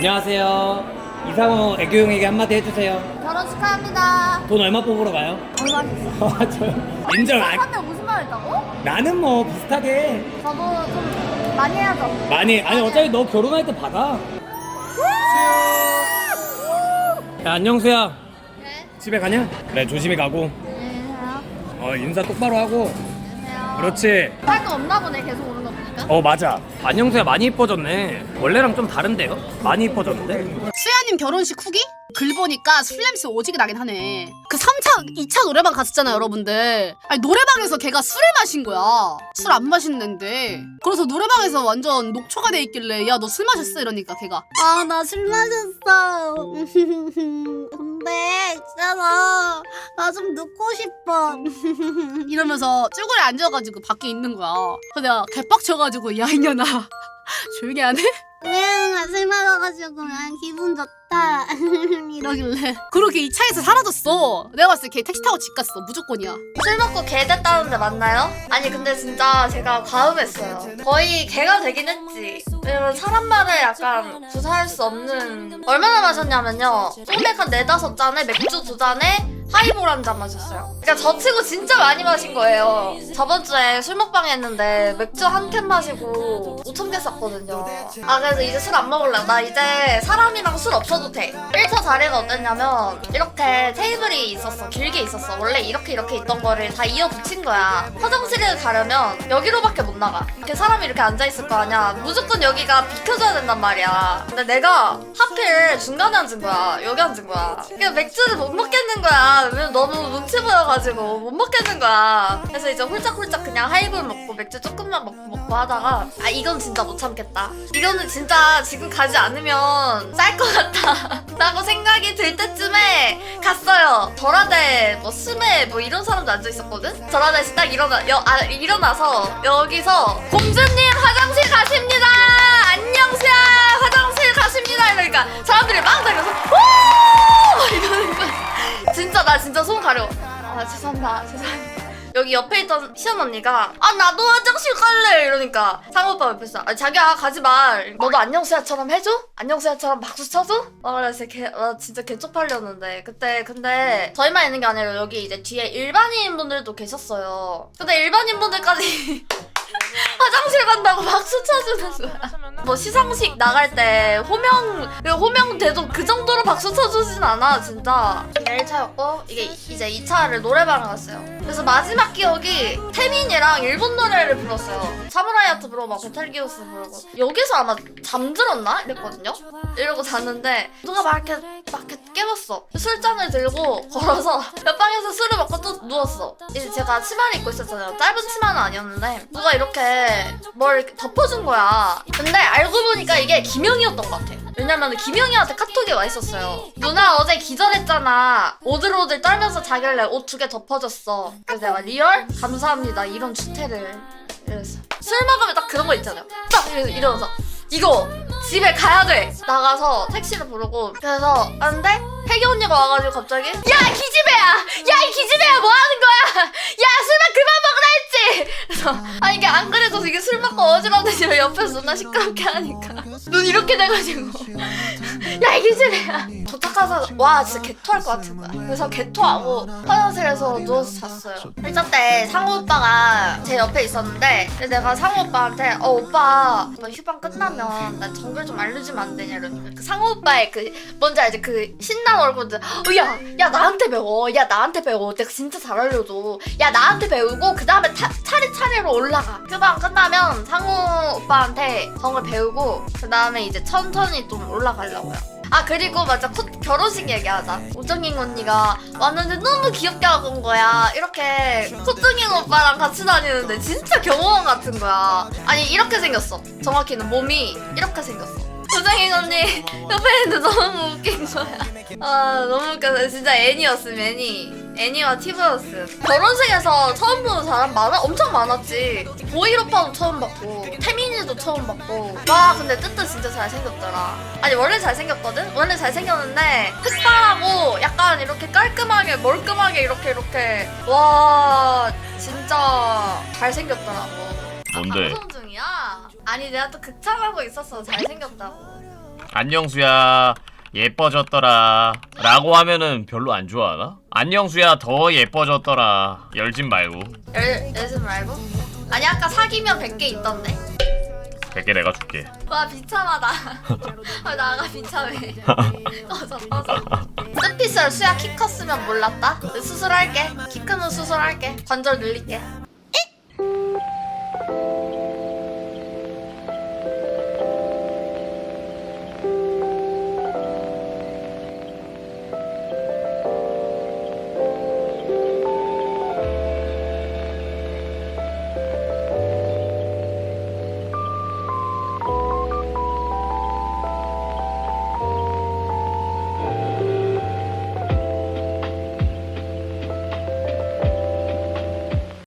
안녕하세요. 이상호 애교용에게 한마디 해주세요. 결혼 축하합니다. 돈 얼마 뽑으러 가요? 얼마 줬어? 아, 저 인정. 아, 350만 원 했다고? 나는 뭐 비슷하게 저도 좀 많이 해야죠. 많이. 아니 어차피 너 결혼할 때 받아. 야 안녕 수야. 네. 집에 가냐? 그래 조심히 가고. 안녕하세요. 어 인사 똑바로 하고. 안녕하세요. 그렇지. 할거 없나 보네, 계속 오는 거 보니까. 어 맞아. 안녕수야 많이 이뻐졌네. 원래랑 좀 다른데요? 많이 이뻐졌는데. 수야님 결혼식 후기? 글 보니까 술 냄새 오지게 나긴 하네. 그 3차, 2차 노래방 갔었잖아요, 여러분들. 아니, 노래방에서 걔가 술을 마신 거야. 술 안 마신는데. 그래서 노래방에서 완전 녹초가 돼 있길래, 야, 너 술 마셨어? 이러니까 걔가. 아, 나 술 마셨어. 근데, 있잖아. 나 좀 눕고 싶어. 이러면서 쭈그려 앉아가지고 밖에 있는 거야. 그래서 내가 개빡쳐가지고, 야, 이년아. 조용히 안 해? 응, 술 마셔가지고 그냥 기분 좋다. 이러길래. 그렇게 이 차에서 사라졌어. 내가 봤을 때 걔 택시 타고 집 갔어. 무조건이야. 술 먹고 개 됐다는데 맞나요? 아니 근데 진짜 제가 과음했어요. 거의 개가 되긴 했지. 왜냐면 사람 말을 약간 구사할 수 없는 얼마나 마셨냐면요. 소맥 한 네다섯 잔에 맥주 두 잔에 하이볼 한 잔 마셨어요. 그러니까 저 치고 진짜 많이 마신 거예요. 저번 주에 술 먹방 했는데 맥주 한 캔 마시고 5천 개 쌌거든요. 아 그래서 이제 술 안 먹을래. 나 이제 사람이랑 술 없어도 돼. 1차 자리가 어땠냐면 이렇게 테이블이 있었어. 길게 있었어. 원래 이렇게 이렇게 있던 거를 다 이어 붙인 거야. 화장실을 가려면 여기로밖에 못 나가. 이렇게 사람이 이렇게 앉아 있을 거 아니야. 무조건 여기가 비켜줘야 된단 말이야. 근데 내가 하필 중간에 앉은 거야. 여기 앉은 거야. 그러니까 맥주를 못 먹겠는 거야. 왜냐면 너무 눈치 보여가지고 못 먹겠는 거야. 그래서 이제 홀짝홀짝 그냥 하이볼 먹고 맥주 조금만 먹고 먹고 하다가 아 이건 진짜 못 참겠다. 이거는 진짜 지금 가지 않으면 쌀 것 같다. 라고 생각이 들 때쯤에 갔어요. 절하대 뭐 스메 뭐 이런 사람도 앉아 있었거든. 씨딱 일어나 여, 아, 일어나서 여기서 공주님 화장실 가십니다. 아 죄송합니다. 죄송합니다. 여기 옆에 있던 시연 언니가 아 나도 화장실 갈래. 이러니까 상호 오빠 옆에서 아 자기야 가지 말 너도 안녕수야처럼 해줘? 안녕수야처럼 박수 쳐줘? 아 그래서 개, 나 진짜 개 쪽팔렸는데 그때 근데 저희만 있는 게 아니라 여기 이제 뒤에 일반인 분들도 계셨어요. 근데 일반인 분들까지 화장실 간다고 박수 쳐주는 거야 뭐 시상식 나갈 때 호명 그 호명 돼도 그 정도로 박수 쳐주진 않아 진짜. 이게 1차였고 이게 이제 2차를 노래방을 갔어요. 그래서 마지막 기억이 태민이랑 일본 노래를 불렀어요. 사무라이 하트 부르고 막 베텔기우스 부르고. 여기서 아마 잠들었나? 이랬거든요? 이러고 잤는데 누가 막 이렇게 막 이렇게 깨웠어. 술잔을 들고 걸어서 옆방에서 술을 먹고 또 누웠어. 이제 제가 치마를 입고 있었잖아요. 짧은 치마는 아니었는데 누가 이렇게 뭘 이렇게 덮어준 거야. 근데 알고 보니까 이게 김영이었던 것 같아. 왜냐면 김영이한테 카톡이 와 있었어요. 누나 어제 기절했잖아. 오들오들 떨면서 자길래 옷 두 개 덮어줬어. 그래서 내가 리얼? 감사합니다. 이런 주태를. 이랬어. 술 먹으면 딱 그런 거 있잖아요. 딱! 이러- 이러면서. 이거 집에 가야 돼! 나가서 택시를 부르고. 그래서 안돼? 혜기 언니가 와가지고 갑자기 야 기집애야! 야 이 기집애야! 뭐 하는 거야! 야 술만 그만 그래서 아 이게 안 그래도 이게 술 먹고 어지러운데 옆에서 누나 시끄럽게 하니까. 눈 이렇게 돼가지고. 야이 기집애야 도착해서 와 진짜 개토할 것 같은 거야. 그래서 개토하고 화장실에서 누워서 잤어요. 1차 때 상호 오빠가 제 옆에 있었는데 근데 내가 상호 오빠한테 어 오빠 휴방 끝나면 나 정글 좀 알려주면 안 되냐? 이러니까 그 상호 오빠의 그 뭔지 알지? 그 신난 얼굴들 어, 야, 야 나한테 배워. 야 나한테 배워. 내가 진짜 잘 알려줘. 야 나한테 배우고 그 다음에 차례차례로 올라가. 휴방 끝나면 상호 오빠한테 정글 배우고 그 다음에 이제 천천히 좀 올라가려고요 아 그리고 맞아. 코, 결혼식 얘기하자. 오정인 언니가 왔는데 너무 귀엽게 하고 온 거야. 이렇게 코뚱인 오빠랑 같이 다니는데 진짜 경호원 같은 거야. 아니 이렇게 생겼어. 정확히는 몸이 이렇게 생겼어. 오정인 언니 옆에 있는데 너무 웃긴 거야. 아 너무 웃겨서 진짜 애니였음 애니 애니와 티브였음 결혼식에서 처음 보는 사람 많아? 엄청 많았지 보이 오빠도 처음 봤고 태민이도 처음 봤고 와 근데 뜨뜻 진짜 잘생겼더라 아니 원래 잘생겼거든? 원래 잘생겼는데 흑발하고 약간 이렇게 깔끔하게 멀끔하게 이렇게 이렇게 와 진짜 잘생겼더라고 뭔데? 방송 중이야? 아니 내가 또 극찬하고 있었어 잘생겼다고 안녕수야 예뻐졌더라 라고 하면은 별로 안 좋아하나? 안녕수야 더 예뻐졌더라. 열진 말고. 열, 열심 말고? 아니 아까 사귀면 100개 있던데? 100개 내가 줄게. 와 비참하다. 아, 나가 비참해. 꺼져 꺼져. 스피셜 수야 키 컸으면 몰랐다? 수술할게. 키 크면 수술할게. 관절 늘릴게